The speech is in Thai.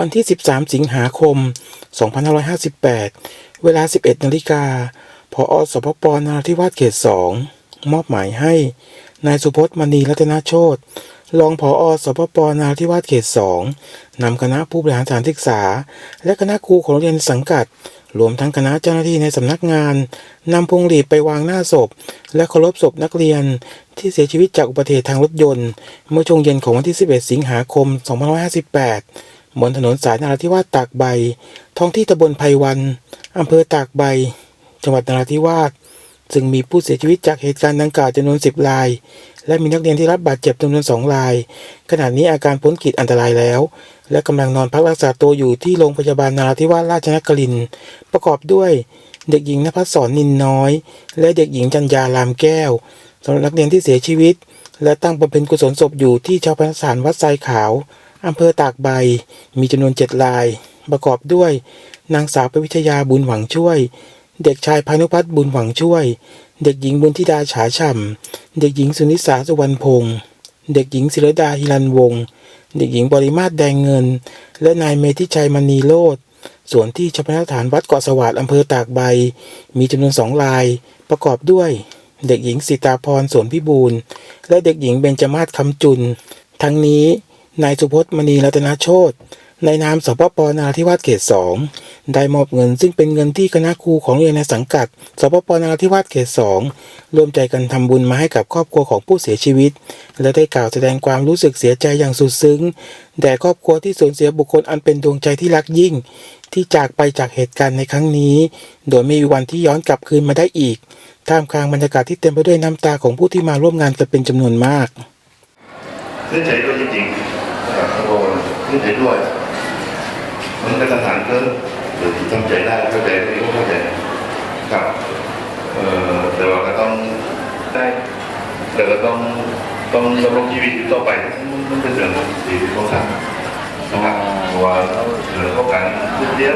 วันที่ 13 สิงหาคม 2558 เวลา 11 นาฬิกาพอสพปนราธิวาสเขต 2 มอบหมายให้ นายสุพจน์มณีรัตนโชตรองผอสพปนราธิวาสเขต 2 นำคณะผู้บริหารสถานศึกษา และคณะครูของโรงเรียนสังกัด รวมทั้งคณะเจ้าหน้าที่ในสำนักงานนำพวงหลีดไปวางหน้าศพ และเคารพศพนักเรียนที่เสียชีวิตจากอุบัติเหตุทางรถยนต์ เมื่อช่วงเย็นของวันที่ 11 สิงหาคม 2558 บนถนนสายนราธิวาสตากใบ ท้องที่ตำบลไพวันอำเภอตากใบ จังหวัดนราธิวาสซึ่งมีผู้เสียชีวิตจากเหตุการณ์ดังกล่าวจำนวน 10ราย และมีนักเรียนที่รับบาดเจ็บจำนวน 2 ราย ขณะนี้อาการพ้นขีดอันตรายแล้ว และกำลังนอนพักรักษาตัวอยู่ที่โรงพยาบาลนราธิวาสราชนครินทร์ประกอบด้วย เด็กหญิงนภัสสรนินน้อย และเด็กหญิงจันยาลามแก้วสำหรับนักเรียนที่เสียชีวิต และตั้งบำเพ็ญกุศลศพอยู่ที่ชาวพนสถานวัดไซขาว อำเภอตากใบ มีจำนวนเจ็ดราย ประกอบด้วย นางสาวปวิทยาบุญหวังช่วย เด็กชายพานุพัฒน์บุญหวังช่วย เด็กหญิงบุญธิดาฉาฉ่ำเด็กหญิงสุนิสาสุวรรณพงศ์เด็กหญิงศิรดาฮิรันวงศ์เด็กหญิงบริมาตรแดงเงิน และนายเมธิชัยมณีโลดส่วนที่ชปนสถานวัดเกาะสวัสดิ์อำเภอตากใบ มีจำนวนสองราย ประกอบด้วย เด็กหญิงสิตาพรสวนพิบูลและเด็กหญิงเบญจมาศคำจุน ทั้งนี้ นายสุพจน์มณีรัตนโชตในนามสปปนาธิวาสเขตสองได้มอบเงินซึ่งเป็นเงินที่คณะครูของโรงเรียนในสังกัดสปปนาธิวาสเขตสองร่วมใจกันทำบุญมาให้กับครอบครัวของผู้เสียชีวิต และได้กล่าวแสดงความรู้สึกเสียใจอย่างสุดซึ้งแด่ครอบครัวที่สูญเสียบุคคลอันเป็นดวงใจที่รักยิ่ง ที่จากไปจากเหตุการณ์ในครั้งนี้ โดยไม่มีวันที่ย้อนกลับคืนมาได้อีก ท่ามกลางบรรยากาศที่เต็มไปด้วยน้ำตาของผู้ที่มาร่วมงานกันเป็นจำนวนมาก ขึ้นใจด้วยจริงๆนะครับโอ้ขึ้นใจด้วย มันกระทันหันเกินหรือทำใจได้เข้าใจไม่เข้าใจครับเออแต่ว่าก็ต้องได้แต่ก็ต้องต้องดำรงชีวิตอยู่ต่อไปมันเป็นเรื่องที่ต้องทำนะครับว่าเหลือเข้ากันนิดเดียว